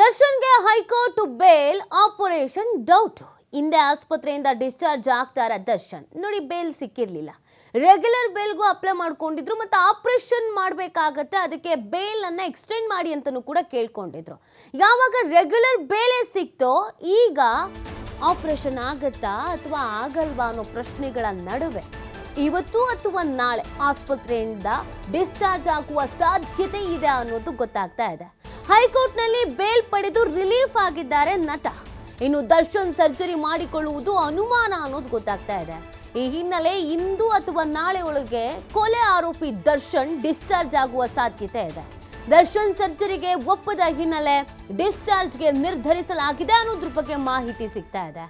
ದರ್ಶನ್ಗೆ high court bale, operation doubt. ಹಿಂದೆ ಆಸ್ಪತ್ರೆಯಿಂದ ಡಿಸ್ಚಾರ್ಜ್ ಆಗ್ತಾರ ದರ್ಶನ್. ನೋಡಿ, ಬೇಲ್ ಸಿಕ್ಕಿರ್ಲಿಲ್ಲ. ರೆಗ್ಯುಲರ್ ಬೇಲ್ಗೂ ಅಪ್ಲೈ ಮಾಡ್ಕೊಂಡಿದ್ರು ಮತ್ತೆ ಆಪರೇಷನ್ ಮಾಡಬೇಕಾಗತ್ತೆ, ಅದಕ್ಕೆ ಬೇಲ್ ಅನ್ನ ಎಕ್ಸ್ಟೆಂಡ್ ಮಾಡಿ ಅಂತಲೂ ಕೂಡ ಕೇಳ್ಕೊಂಡಿದ್ರು. ಯಾವಾಗ ರೆಗ್ಯುಲರ್ ಬೇಲೇ ಸಿಕ್ತೋ, ಈಗ ಆಪರೇಷನ್ ಆಗತ್ತಾ ಅಥವಾ ಆಗಲ್ವಾ ಅನ್ನೋ ಪ್ರಶ್ನೆಗಳ ನಡುವೆ. ಇವತ್ತು ಅಥವಾ ನಾಳೆ ಆಸ್ಪತ್ರೆಯಿಂದ ಡಿಸ್ಚಾರ್ಜ್ ಆಗುವ ಸಾಧ್ಯತೆ ಇದೆ ಅನ್ನೋದು ಗೊತ್ತಾಗ್ತಾ ಇದೆ. ಹೈಕೋರ್ಟ್ನಲ್ಲಿ ಬೇಲ್ ಪಡೆದು ರಿಲೀಫ್ ಆಗಿದ್ದಾರೆ ನಟ. ಇನ್ನು ದರ್ಶನ್ ಸರ್ಜರಿ ಮಾಡಿಕೊಳ್ಳುವುದು ಅನುಮಾನ ಅನ್ನೋದು ಗೊತ್ತಾಗ್ತಾ ಇದೆ. ಈ ಹಿನ್ನೆಲೆ ಇಂದು ಅಥವಾ ನಾಳೆ ಒಳಗೆ ಕೊಲೆ ಆರೋಪಿ ದರ್ಶನ್ ಡಿಸ್ಚಾರ್ಜ್ ಆಗುವ ಸಾಧ್ಯತೆ ಇದೆ. ದರ್ಶನ್ ಸರ್ಜರಿಗೆ ಒಪ್ಪದ ಹಿನ್ನೆಲೆ ಡಿಸ್ಚಾರ್ಜ್ಗೆ ನಿರ್ಧರಿಸಲಾಗಿದೆ ಅನ್ನೋದ್ರ ಬಗ್ಗೆ ಮಾಹಿತಿ ಸಿಗ್ತಾ ಇದೆ.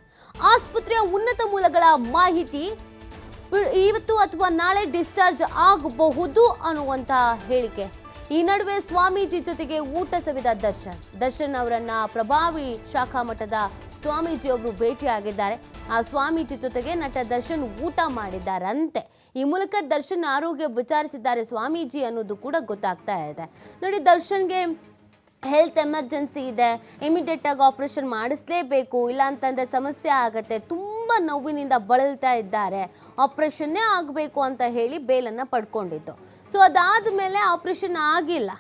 ಆಸ್ಪತ್ರೆಯ ಉನ್ನತ ಮೂಲಗಳ ಮಾಹಿತಿ ಇವತ್ತು ಅಥವಾ ನಾಳೆ ಡಿಸ್ಚಾರ್ಜ್ ಆಗಬಹುದು ಅನ್ನುವಂತ ಹೇಳಿಕೆ. ಈ ನಡುವೆ ಸ್ವಾಮೀಜಿ ಜೊತೆಗೆ ಊಟ ಸವಿದ ದರ್ಶನ್. ದರ್ಶನ್ ಅವರನ್ನ ಪ್ರಭಾವಿ ಶಾಖಾ ಮಠದ ಸ್ವಾಮೀಜಿ ಒಬ್ರು ಭೇಟಿಯಾಗಿದ್ದಾರೆ. ಆ ಸ್ವಾಮೀಜಿ ಜೊತೆಗೆ ನಟ ದರ್ಶನ್ ಊಟ ಮಾಡಿದ್ದಾರಂತೆ. ಈ ಮೂಲಕ ದರ್ಶನ್ ಆರೋಗ್ಯ ವಿಚಾರಿಸಿದ್ದಾರೆ ಸ್ವಾಮೀಜಿ ಅನ್ನೋದು ಕೂಡ ಗೊತ್ತಾಗ್ತಾ ಇದೆ. ನೋಡಿ, ದರ್ಶನ್ಗೆ ಹೆಲ್ತ್ ಎಮರ್ಜೆನ್ಸಿ ಇದೆ. ಇಮಿಡಿಯೇಟ್ ಆಗಿ ಆಪರೇಷನ್ ಮಾಡಿಸ್ಲೇಬೇಕು. ಇಲ್ಲ ಅಂತಂದ್ರೆ ಸಮಸ್ಯೆ ಆಗತ್ತೆ. ತುಂಬ ನೋವಿನಿಂದ ಬಳಲ್ತಾ ಇದ್ದಾರೆ. ಆಪ್ರೇಷನ್ನೇ ಆಗಬೇಕು ಅಂತ ಹೇಳಿ ಬೇಲನ್ನು ಪಡ್ಕೊಂಡಿದ್ದು. ಸೊ ಅದಾದ ಮೇಲೆ ಆಪ್ರೇಷನ್ ಆಗಿಲ್ಲ.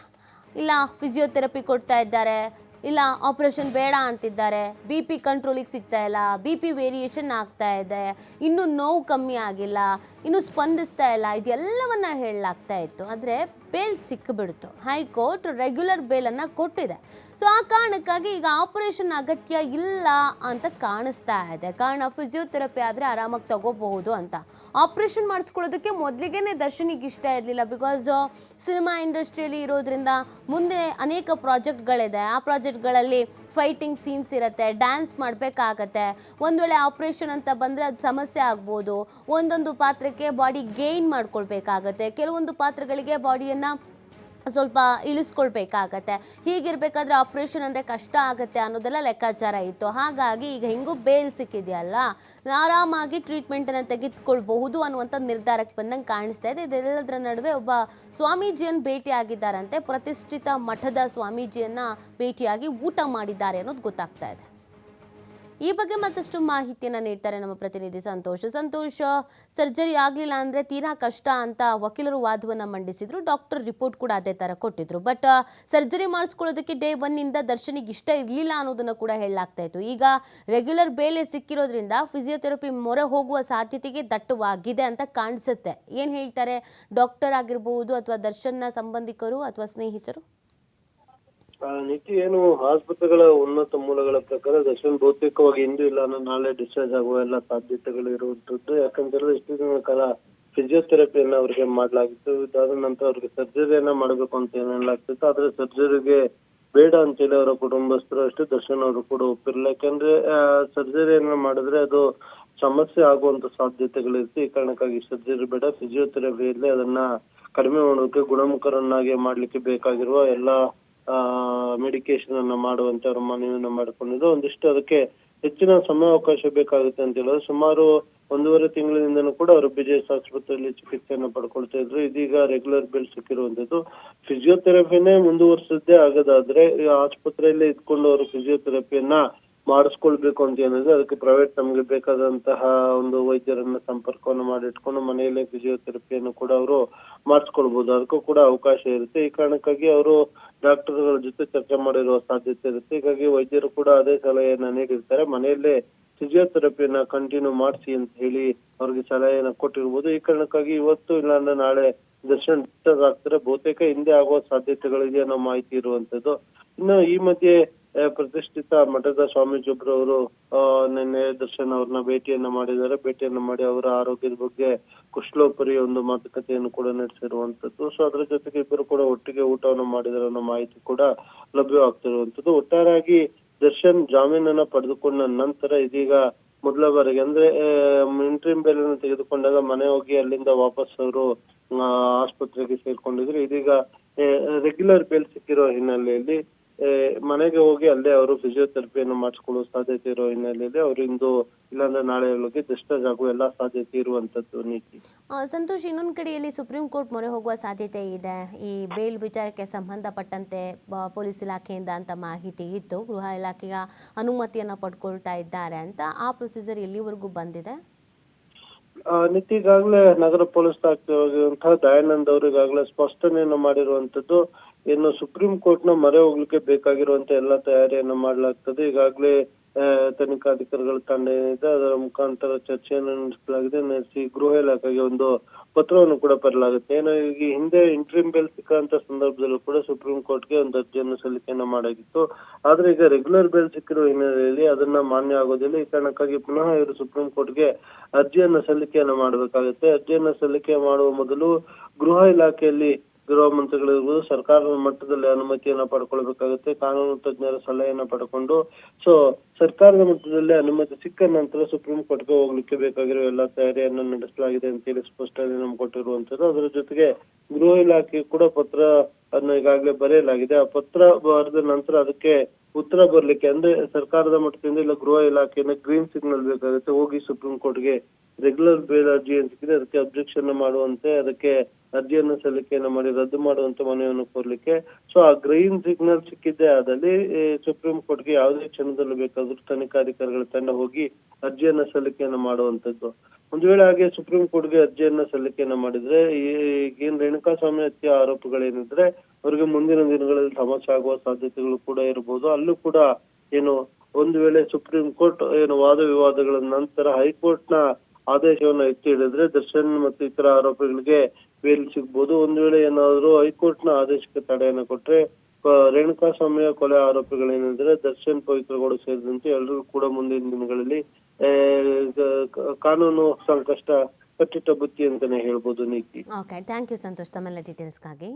ಇಲ್ಲ, ಫಿಸಿಯೋಥೆರಪಿ ಕೊಡ್ತಾ ಇದ್ದಾರೆ. ಇಲ್ಲ, ಆಪರೇಷನ್ ಬೇಡ ಅಂತಿದ್ದಾರೆ. ಬಿ ಪಿ ಕಂಟ್ರೋಲಿಗೆ ಸಿಗ್ತಾ ಇಲ್ಲ. ಬಿ ಪಿ ವೇರಿಯೇಷನ್ ಆಗ್ತಾ ಇದೆ. ಇನ್ನೂ ನೋವು ಕಮ್ಮಿ ಆಗಿಲ್ಲ. ಇನ್ನೂ ಸ್ಪಂದಿಸ್ತಾ ಇಲ್ಲ. ಇದೆಲ್ಲವನ್ನ ಹೇಳಲಾಗ್ತಾ ಇತ್ತು. ಆದರೆ ಬೇಲ್ ಸಿಕ್ಕಿಬಿಡ್ತು. ಹೈಕೋರ್ಟ್ ರೆಗ್ಯುಲರ್ ಬೇಲನ್ನು ಕೊಟ್ಟಿದೆ. ಸೊ ಆ ಕಾರಣಕ್ಕಾಗಿ ಈಗ ಆಪರೇಷನ್ ಅಗತ್ಯ ಇಲ್ಲ ಅಂತ ಕಾಣಿಸ್ತಾ ಇದೆ. ಕಾರಣ ಫಿಸಿಯೋಥೆರಪಿ ಆದರೆ ಆರಾಮಾಗಿ ತಗೋಬಹುದು ಅಂತ. ಆಪರೇಷನ್ ಮಾಡಿಸ್ಕೊಳ್ಳೋದಕ್ಕೆ ಮೊದಲಿಗೇನೆ ದರ್ಶನಿಗೆ ಇಷ್ಟ ಇರಲಿಲ್ಲ ಬಿಕಾಸ್ ಸಿನಿಮಾ ಇಂಡಸ್ಟ್ರಿಯಲ್ಲಿ ಇರೋದ್ರಿಂದ ಮುಂದೆ ಅನೇಕ ಪ್ರಾಜೆಕ್ಟ್ಗಳಿದೆ. ಆ ಪ್ರಾಜೆಕ್ಟ್ಗಳಲ್ಲಿ ಫೈಟಿಂಗ್ ಸೀನ್ಸ್ ಇರುತ್ತೆ ಡ್ಯಾನ್ಸ್ ಮಾಡಬೇಕಾಗತ್ತೆ. ಒಂದು ವೇಳೆ ಆಪ್ರೇಷನ್ ಅಂತ ಬಂದರೆ ಅದು ಸಮಸ್ಯೆ ಆಗ್ಬೋದು. ಒಂದೊಂದು ಪಾತ್ರಕ್ಕೆ ಬಾಡಿ ಗೇನ್ ಮಾಡ್ಕೊಳ್ಬೇಕಾಗತ್ತೆ. ಕೆಲವೊಂದು ಪಾತ್ರಗಳಿಗೆ ಬಾಡಿಯನ್ನು ಸ್ವಲ್ಪ ಇಳಿಸ್ಕೊಳ್ಬೇಕಾಗತ್ತೆ. ಹೀಗಿರಬೇಕಾದ್ರೆ ಆಪ್ರೇಷನ್ ಅಂದರೆ ಕಷ್ಟ ಆಗುತ್ತೆ ಅನ್ನೋದೆಲ್ಲ ಲೆಕ್ಕಾಚಾರ ಇತ್ತು. ಹಾಗಾಗಿ ಈಗ ಹೆಂಗೂ ಬೇಲ್ ಸಿಕ್ಕಿದೆಯಲ್ಲ, ಆರಾಮಾಗಿ ಟ್ರೀಟ್ಮೆಂಟನ್ನು ತೆಗೆದುಕೊಳ್ಬಹುದು ಅನ್ನುವಂಥ ನಿರ್ಧಾರಕ್ಕೆ ಬಂದಂಗೆ ಕಾಣಿಸ್ತಾ ಇದೆ. ಇದೆಲ್ಲದರ ನಡುವೆ ಒಬ್ಬ ಸ್ವಾಮೀಜಿಯನ್ನು ಭೇಟಿಯಾಗಿದ್ದಾರಂತೆ. ಪ್ರತಿಷ್ಠಿತ ಮಠದ ಸ್ವಾಮೀಜಿಯನ್ನು ಭೇಟಿಯಾಗಿ ಊಟ ಮಾಡಿದ್ದಾರೆ ಅನ್ನೋದು ಗೊತ್ತಾಗ್ತಾ ಇದೆ. ಈ ಬಗ್ಗೆ ಮತ್ತಷ್ಟು ಮಾಹಿತಿಯನ್ನು ನೀಡ್ತಾರೆ ನಮ್ಮ ಪ್ರತಿನಿಧಿ ಸಂತೋಷ್. ಸಂತೋಷ್, ಸರ್ಜರಿ ಆಗಲಿಲ್ಲ ಅಂದರೆ ತೀರಾ ಕಷ್ಟ ಅಂತ ವಕೀಲರು ವಾದವನ್ನು ಮಂಡಿಸಿದ್ರು. ಡಾಕ್ಟರ್ ರಿಪೋರ್ಟ್ ಕೂಡ ಅದೇ ಥರ ಕೊಟ್ಟಿದ್ರು. ಬಟ್, ಸರ್ಜರಿ ಮಾಡಿಸ್ಕೊಳ್ಳೋದಕ್ಕೆ ಡೇ ಒನ್ನಿಂದ ದರ್ಶನಿಗೆ ಇಷ್ಟ ಇರಲಿಲ್ಲ ಅನ್ನೋದನ್ನು ಕೂಡ ಹೇಳಲಾಗ್ತಾ ಇತ್ತು. ಈಗ ರೆಗ್ಯುಲರ್ ಬೇಲೆ ಸಿಕ್ಕಿರೋದ್ರಿಂದ ಫಿಸಿಯೋಥೆರಪಿ ಮೊರೆ ಹೋಗುವ ಸಾಧ್ಯತೆಗೆ ದಟ್ಟವಾಗಿದೆ ಅಂತ ಕಾಣಿಸುತ್ತೆ. ಏನು ಹೇಳ್ತಾರೆ? ಡಾಕ್ಟರ್ ಆಗಿರ್ಬೋದು ಅಥವಾ ದರ್ಶನ ಸಂಬಂಧಿಕರು ಅಥವಾ ಸ್ನೇಹಿತರು? ಆ, ನಿತಿ ಏನು ಆಸ್ಪತ್ರೆಗಳ ಉನ್ನತ ಮೂಲಗಳ ಪ್ರಕಾರ ದರ್ಶನ್ ಬಹುತೇಕವಾಗಿ ಇಂದು ಇಲ್ಲ ಅಂದ್ರೆ ನಾಳೆ ಡಿಸ್ಚಾರ್ಜ್ ಆಗುವ ಎಲ್ಲ ಸಾಧ್ಯತೆಗಳು ಇರುವಂತದ್ದು ಯಾಕಂತಂದ್ರೆ ಇಷ್ಟು ದಿನಗಳ ಕಾಲ ಫಿಸಿಯೋಥೆರಪಿಯನ್ನ ಅವರಿಗೆ ಮಾಡಲಾಗಿತ್ತು. ಇದಾದ ನಂತರ ಅವ್ರಿಗೆ ಸರ್ಜರಿಯನ್ನ ಮಾಡಬೇಕು ಅಂತ ಏನೇಳಾಗ್ತಿತ್ತು ಆದ್ರೆ ಸರ್ಜರಿಗೆ ಬೇಡ ಅಂತೇಳಿ ಅವರ ಕುಟುಂಬಸ್ಥರು ಅಷ್ಟೇ ದರ್ಶನ್ ಅವರು ಕೂಡ ಒಪ್ಪಿರಲಿಲ್ಲ. ಯಾಕಂದ್ರೆ ಸರ್ಜರಿಯನ್ನ ಮಾಡಿದ್ರೆ ಅದು ಸಮಸ್ಯೆ ಆಗುವಂತ ಸಾಧ್ಯತೆಗಳಿರುತ್ತೆ. ಈ ಕಾರಣಕ್ಕಾಗಿ ಸರ್ಜರಿ ಬೇಡ. ಫಿಸಿಯೋಥೆರಪಿಯಲ್ಲಿ ಅದನ್ನ ಕಡಿಮೆ ಮಾಡೋಕೆ ಗುಣಮುಖರನ್ನಾಗಿ ಮಾಡ್ಲಿಕ್ಕೆ ಬೇಕಾಗಿರುವ ಎಲ್ಲಾ ಮೆಡಿಕೇಶನ್ ಅನ್ನ ಮಾಡುವಂತವರು ಮನವಿಯನ್ನ ಮಾಡಿಕೊಂಡಿದ್ದು, ಒಂದಿಷ್ಟು ಅದಕ್ಕೆ ಹೆಚ್ಚಿನ ಸಮಯಾವಕಾಶ ಬೇಕಾಗುತ್ತೆ ಅಂತ ಹೇಳಿದ್ರೆ ಸುಮಾರು ಒಂದೂವರೆ ತಿಂಗಳಿಂದನೂ ಕೂಡ ಅವರು ಬಿಜೆಎಸ್ ಆಸ್ಪತ್ರೆಯಲ್ಲಿ ಚಿಕಿತ್ಸೆಯನ್ನ ಪಡ್ಕೊಳ್ತಾ ಇದ್ರು. ಇದೀಗ ರೆಗ್ಯುಲರ್ ಬಿಲ್ ಸಿಕ್ಕಿರುವಂತದ್ದು. ಫಿಸಿಯೋಥೆರಪಿನೇ ಮುಂದುವರಿಸದ್ದೇ ಆಗದಾದ್ರೆ ಆಸ್ಪತ್ರೆಯಲ್ಲೇ ಇದ್ಕೊಂಡು ಅವರು ಫಿಸಿಯೋಥೆರಪಿಯನ್ನ ಮಾಡಿಸ್ಕೊಳ್ಬೇಕು ಅಂತ ಏನಿದೆ ಅದಕ್ಕೆ ಪ್ರೈವೇಟ್ ನಮ್ಗೆ ಬೇಕಾದಂತಹ ಒಂದು ವೈದ್ಯರನ್ನ ಸಂಪರ್ಕವನ್ನು ಮಾಡಿಟ್ಕೊಂಡು ಮನೆಯಲ್ಲೇ ಫಿಸಿಯೋಥೆರಪಿಯನ್ನು ಕೂಡ ಅವರು ಮಾಡಿಸ್ಕೊಳ್ಬಹುದು ಅದಕ್ಕೂ ಕೂಡ ಅವಕಾಶ ಇರುತ್ತೆ. ಈ ಕಾರಣಕ್ಕಾಗಿ ಅವರು ಡಾಕ್ಟರ್ಗಳ ಜೊತೆ ಚರ್ಚೆ ಮಾಡಿರುವ ಸಾಧ್ಯತೆ ಇರುತ್ತೆ. ಹೀಗಾಗಿ ವೈದ್ಯರು ಕೂಡ ಅದೇ ಸಲಹೆಯನ್ನ ನೀಡಿರ್ತಾರೆ. ಮನೆಯಲ್ಲೇ ಫಿಸಿಯೋಥೆರಪಿಯನ್ನ ಕಂಟಿನ್ಯೂ ಮಾಡಿಸಿ ಅಂತ ಹೇಳಿ ಅವ್ರಿಗೆ ಸಲಹೆಯನ್ನ ಕೊಟ್ಟಿರ್ಬೋದು. ಈ ಕಾರಣಕ್ಕಾಗಿ ಇವತ್ತು ಇಲ್ಲಾಂದ್ರೆ ನಾಳೆ ದರ್ಶನ ಡಿಸ್ಟರ್ಬ್ ಆಗ್ತಾರೆ ಬಹುತೇಕ ಹಿಂದೆ ಆಗುವ ಸಾಧ್ಯತೆಗಳಿದೆ ಅನ್ನೋ ಮಾಹಿತಿ ಇರುವಂತದ್ದು. ಇನ್ನು ಈ ಮಧ್ಯೆ ಪ್ರತಿಷ್ಠಿತ ಮಠದ ಸ್ವಾಮೀಜಿಯೊಬ್ರು ಅವರು ನಿನ್ನೆ ದರ್ಶನ್ ಅವ್ರನ್ನ ಭೇಟಿಯನ್ನ ಮಾಡಿದ್ದಾರೆ. ಭೇಟಿಯನ್ನ ಮಾಡಿ ಅವರ ಆರೋಗ್ಯದ ಬಗ್ಗೆ ಕುಶಲೋಪರಿ ಒಂದು ಮಾತುಕತೆಯನ್ನು ಕೂಡ ನಡೆಸಿರುವಂತದ್ದು ಸೊ ಅದರ ಜೊತೆಗೆ ಇಬ್ಬರು ಕೂಡ ಒಟ್ಟಿಗೆ ಊಟವನ್ನು ಮಾಡಿದಾರೆ ಅನ್ನೋ ಮಾಹಿತಿ ಕೂಡ ಲಭ್ಯವಾಗ್ತಿರುವಂತದ್ದು ಒಟ್ಟಾರೆಯಾಗಿ ದರ್ಶನ್ ಜಾಮೀನನ್ನ ಪಡೆದುಕೊಂಡ ನಂತರ ಇದೀಗ ಮೊದಲ ಬಾರಿಗೆ, ಅಂದ್ರೆ ಇಂಟ್ರಿಮ್ ಬೇಲ್ ತೆಗೆದುಕೊಂಡಾಗ ಮನೆ ಹೋಗಿ ಅಲ್ಲಿಂದ ವಾಪಸ್ ಅವರು ಆಸ್ಪತ್ರೆಗೆ ಸೇರ್ಕೊಂಡಿದ್ರು. ಇದೀಗ ರೆಗ್ಯುಲರ್ ಬೆಲ್ ಸಿಕ್ಕಿರೋ ಹಿನ್ನೆಲೆಯಲ್ಲಿ ಮನೆಗೆ ಹೋಗಿ ಅಲ್ಲೇ ಅವರು ಫಿಸಿಯೋಥೆರಪಿಯನ್ನು ಮಾಡಿಸ್ಕೊಳ್ಳೋ ಸಾಧ್ಯತೆ ಇರೋ ಹಿನ್ನೆಲೆಯಲ್ಲಿ ಅವರು ಇಂದು ಇಲ್ಲಾಂದ್ರೆ ನಾಳೆ ಒಳಗೆ ಡಿಸ್ಚಾರ್ಜ್ ಆಗುವ ಎಲ್ಲಾ ಸಾಧ್ಯತೆ ಇರುವಂತದ್ದು ನೀತಿ. ಸಂತೋಷ್ ಇನ್ನೊಂದು ಕಡೆಯಲ್ಲಿ ಸುಪ್ರೀಂ ಕೋರ್ಟ್ ಮೊರೆ ಹೋಗುವ ಸಾಧ್ಯತೆ ಇದೆ. ಈ ಬೇಲ್ ವಿಚಾರಕ್ಕೆ ಸಂಬಂಧಪಟ್ಟಂತೆ ಪೊಲೀಸ್ ಇಲಾಖೆಯಿಂದ ಅಂತ ಮಾಹಿತಿ ಇತ್ತು. ಗೃಹ ಇಲಾಖೆಯ ಅನುಮತಿಯನ್ನು ಪಡ್ಕೊಳ್ತಾ ಇದ್ದಾರೆ ಅಂತ. ಆ ಪ್ರೊಸೀಜರ್ ಎಲ್ಲಿವರೆಗೂ ಬಂದಿದೆ? ನೀತಿ ನಿತ್ಯ ಈಗಾಗಲೇ ನಗರ ಪೊಲೀಸ್ ಇರುವಂತಹ ದಯಾನಂದ್ ಅವರು ಈಗಾಗಲೇ ಸ್ಪಷ್ಟನೆಯನ್ನು ಮಾಡಿರುವಂತದ್ದು ಇನ್ನು ಸುಪ್ರೀಂ ಕೋರ್ಟ್ನ ಮೊರೆ ಹೋಗ್ಲಿಕ್ಕೆ ಬೇಕಾಗಿರುವಂತ ಎಲ್ಲಾ ತಯಾರಿಯನ್ನು ಮಾಡಲಾಗ್ತದೆ. ಈಗಾಗಲೇ ತನಿಖಾಧಿಕಾರಿಗಳ ತಂಡ ಏನಿದೆ, ಅದರ ಮುಖಾಂತರ ಚರ್ಚೆಯನ್ನು ನಡೆಸಲಾಗಿದೆ. ನಡೆಸಿ ಗೃಹ ಇಲಾಖೆಗೆ ಒಂದು ಪತ್ರವನ್ನು ಕೂಡ ಬರಲಾಗುತ್ತೆ. ಏನೋ ಈಗ ಹಿಂದೆ ಇಂಟ್ರಿಮ್ ಬೆಲ್ ಸಿಕ್ಕಂತ ಸಂದರ್ಭದಲ್ಲೂ ಕೂಡ ಸುಪ್ರೀಂ ಕೋರ್ಟ್ಗೆ ಒಂದು ಅರ್ಜಿಯನ್ನು ಸಲ್ಲಿಕೆಯನ್ನ ಮಾಡಾಗಿತ್ತು. ಆದ್ರೆ ಈಗ ರೆಗ್ಯುಲರ್ ಬೆಲ್ ಸಿಕ್ಕಿರುವ ಹಿನ್ನೆಲೆಯಲ್ಲಿ ಅದನ್ನ ಮಾನ್ಯ ಆಗೋದಿಲ್ಲ. ಈ ಕಾರಣಕ್ಕಾಗಿ ಪುನಃ ಇವರು ಸುಪ್ರೀಂ ಕೋರ್ಟ್ಗೆ ಅರ್ಜಿಯನ್ನ ಸಲ್ಲಿಕೆಯನ್ನ ಮಾಡಬೇಕಾಗುತ್ತೆ. ಅರ್ಜಿಯನ್ನ ಸಲ್ಲಿಕೆ ಮಾಡುವ ಮೊದಲು ಗೃಹ ಇಲಾಖೆಯಲ್ಲಿ ಗೃಹ ಮಂತ್ರಿಗಳಿರ್ಬೋದು ಸರ್ಕಾರದ ಮಟ್ಟದಲ್ಲಿ ಅನುಮತಿಯನ್ನ ಪಡ್ಕೊಳ್ಬೇಕಾಗುತ್ತೆ, ಕಾನೂನು ತಜ್ಞರ ಸಲಹೆಯನ್ನ ಪಡ್ಕೊಂಡು. ಸೊ ಸರ್ಕಾರದ ಮಟ್ಟದಲ್ಲಿ ಅನುಮತಿ ಸಿಕ್ಕ ನಂತರ ಸುಪ್ರೀಂ ಕೋರ್ಟ್ಗೆ ಹೋಗ್ಲಿಕ್ಕೆ ಬೇಕಾಗಿರೋ ಎಲ್ಲಾ ತಯಾರಿಯನ್ನು ನಡೆಸಲಾಗಿದೆ ಅಂತೇಳಿ ಸ್ಪಷ್ಟನೆ ನಮ್ಗೆ ಕೊಟ್ಟಿರುವಂತದ್ದು ಅದರ ಜೊತೆಗೆ ಗೃಹ ಇಲಾಖೆ ಕೂಡ ಪತ್ರ ಅನ್ನ ಈಗಾಗಲೇ ಬರೆಯಲಾಗಿದೆ. ಆ ಪತ್ರ ಬರೆದ ನಂತರ ಅದಕ್ಕೆ ಉತ್ತರ ಬರ್ಲಿಕ್ಕೆ ಅಂದ್ರೆ ಸರ್ಕಾರದ ಮಟ್ಟದಿಂದ ಇಲ್ಲ, ಗೃಹ ಇಲಾಖೆಯಿಂದ ಗ್ರೀನ್ ಸಿಗ್ನಲ್ ಬೇಕಾಗುತ್ತೆ. ಹೋಗಿ ಸುಪ್ರೀಂ ಕೋರ್ಟ್ಗೆ ರೆಗ್ಯುಲರ್ ಬೇಲ್ ಅರ್ಜಿ ಸಿಕ್ಕಿದೆ ಅದಕ್ಕೆ ಅಬ್ಜೆಕ್ಷನ್ ಮಾಡುವಂತೆ ಅದಕ್ಕೆ ಅರ್ಜಿಯನ್ನು ಸಲ್ಲಿಕೆಯನ್ನು ಮಾಡಿ ರದ್ದು ಮಾಡುವಂತ ಮನವಿಯನ್ನು ಕೋರ್ಲಿಕ್ಕೆ. ಸೊ ಆ ಗ್ರೀನ್ ಸಿಗ್ನಲ್ ಸಿಕ್ಕಿದ್ದೇ ಆದಲ್ಲಿ ಸುಪ್ರೀಂ ಸುಪ್ರೀಂ ಕೋರ್ಟ್ಗೆ ಯಾವುದೇ ಕ್ಷಣದಲ್ಲೂ ಬೇಕಾದ್ರೂ ತನಿಖಾಧಿಕಾರಿಗಳ ತಂಡ ಹೋಗಿ ಅರ್ಜಿಯನ್ನ ಸಲ್ಲಿಕೆಯನ್ನು ಮಾಡುವಂತದ್ದು. ಒಂದು ವೇಳೆ ಹಾಗೆ ಸುಪ್ರೀಂ ಕೋರ್ಟ್ಗೆ ಅರ್ಜಿಯನ್ನ ಸಲ್ಲಿಕೆಯನ್ನ ಮಾಡಿದ್ರೆ, ಈ ರೇಣುಕಾ ಸ್ವಾಮಿ ಹತ್ಯೆ ಆರೋಪಗಳೇನಿದ್ರೆ, ಅವರಿಗೆ ಮುಂದಿನ ದಿನಗಳಲ್ಲಿ ಸಮಸ್ಯೆ ಆಗುವ ಸಾಧ್ಯತೆಗಳು ಕೂಡ ಇರಬಹುದು ಅಲ್ಲೂ ಕೂಡ ಏನು ಒಂದು ವೇಳೆ ಸುಪ್ರೀಂ ಕೋರ್ಟ್ ಏನು ವಾದ ವಿವಾದಗಳ ನಂತರ ಹೈಕೋರ್ಟ್ನ ಆದೇಶವನ್ನು ಎತ್ತಿ ಹಿಡಿದ್ರೆ ದರ್ಶನ್ ಮತ್ತು ಇತರ ಆರೋಪಿಗಳಿಗೆ ಬೇಲ್ ಸಿಗ್ಬೋದು. ಒಂದ್ ವೇಳೆ ಏನಾದ್ರು ಹೈಕೋರ್ಟ್ನ ಆದೇಶಕ್ಕೆ ತಡೆಯನ್ನು ಕೊಟ್ರೆ ರೇಣುಕಾ ಸ್ವಾಮಿಯ ಕೊಲೆ ಆರೋಪಿಗಳೇನೆಂದ್ರೆ ದರ್ಶನ್ ಪವಿತ್ರಗೌಡ ಸೇರಿದಂತೆ ಎಲ್ಲರೂ ಕೂಡ ಮುಂದಿನ ದಿನಗಳಲ್ಲಿ ಕಾನೂನು ಸಂಕಷ್ಟ, ಕಟ್ಟಿಟ್ಟ ಬುತ್ತಿ ಅಂತಾನೆ ಹೇಳ್ಬೋದು ನೀತಿ. ಓಕೆ ಥ್ಯಾಂಕ್ ಯು ಸಂತೋಷ್ ತಮ್ಮೆಲ್ಲ ಡೀಟೇಲ್ಸ್ಗಾಗಿ